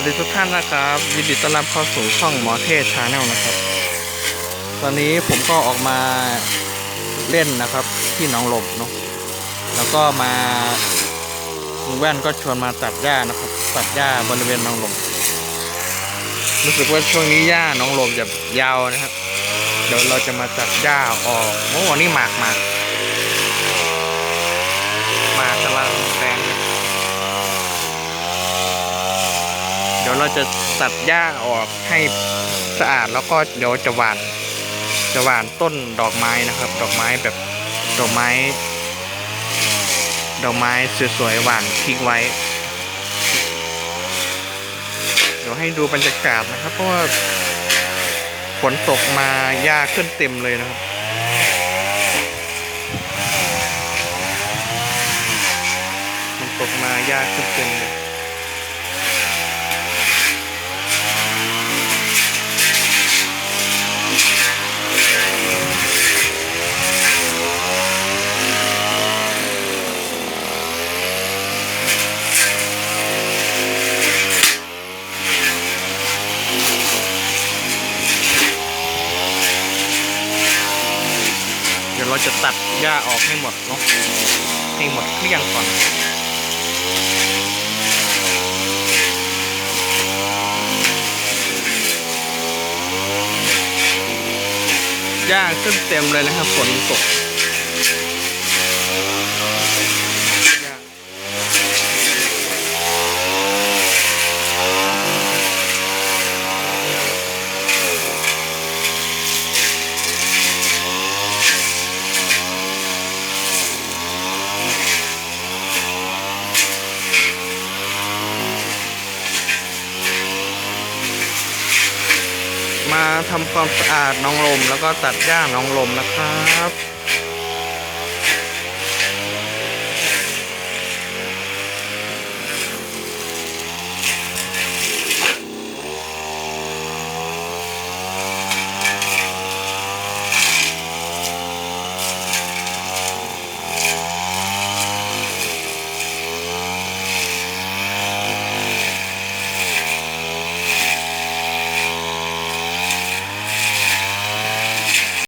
วัสดีทุกท่านนะครับยินดีต้อนรับเข้าสู่ช่องหมอเทศชาแนลนะครับ ตอนนี้ผมก็ออกมาเล่นนะครับที่หนองลบเนาะแล้วก็มาลุงแว่นก็ชวนมาตัดหญ้านะครับ ตัดหญ้าบริเวณหนองลบรู้สึกว่าช่วงนี้หญ้าหนองลบจะยาวนะครับเดี๋ยวเราจะมาตัดหญ้าออกโอ้นี่หมากหมากหมากกำลังแดงเลย เราจะตัดหญ้าออกให้สะอาดแล้วก็เดี๋ยวจะหว่านจะหว่านต้นดอกไม้นะครับ ดอกไม้แบบดอกไม้ ดอกไม้สวยๆหว่านทิ้งไว้ เดี๋ยวให้ดูบรรยากาศนะครับ เพราะว่าฝนตกมาหญ้าขึ้นเต็มเลยนะครับฝนตกมาหญ้าขึ้นเต็มเลย ดี๋ยวเราจะตัดหญ้าออกให้หมดเนาะให้หมดเกลี้ยงก่อนหญ้าขึ้นเต็มเลยนะครับฝนตก มาทำความสะอาดน้องลมแล้วก็ตัดหญ้าน้องลมนะครับ